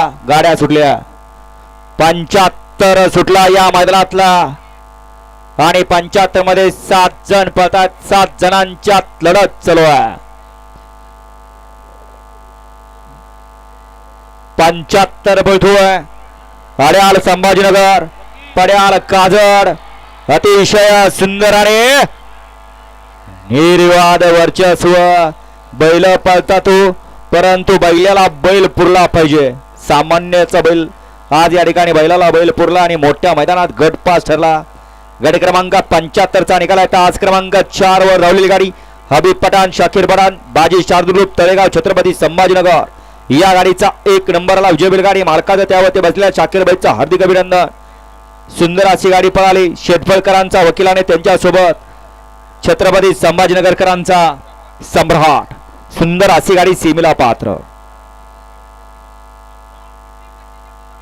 गाड्या सुटल्या. पंच्याहत्तर सुटला या मैदानातला. आणि पंच्याहत्तरमध्ये सात जण पळतात. सात जणांच्या लढत चालू आहे. पंच्याहत्तर पळतोय अड्याल संभाजीनगर पड्याल काजड. अतिशय सुंदर आणि निर्वाद वर्चस्व. बैल पळतात तू परंतु बैलाला बैल पुरला पाहिजे. सामान्यचा बैल. आज या ठिकाणी बैलाला बैल पुरला आणि मोठ्या मैदानात गट पास ठरला. गट क्रमांक पंच्याहत्तरचा निकाल आहे. आज क्रमांक चार वर धावलेली गाडी हबीब पठाण शाकीर पठाण बाजी शार्दूलरूप तळेगाव छत्रपती संभाजीनगर. या गाडीचा एक नंबरला विजय बैलगाडी. मालकाचं त्यावरती बसलेल्या शाकीर बैलचं हार्दिक अभिनंदन. सुंदर अशी गाडी पळाली. शेतफळकरांचा वकिलाने त्यांच्यासोबत छत्रपती संभाजीनगरकरांचा सम्राट. सुंदर अशी गाडी सीमेला पात्र.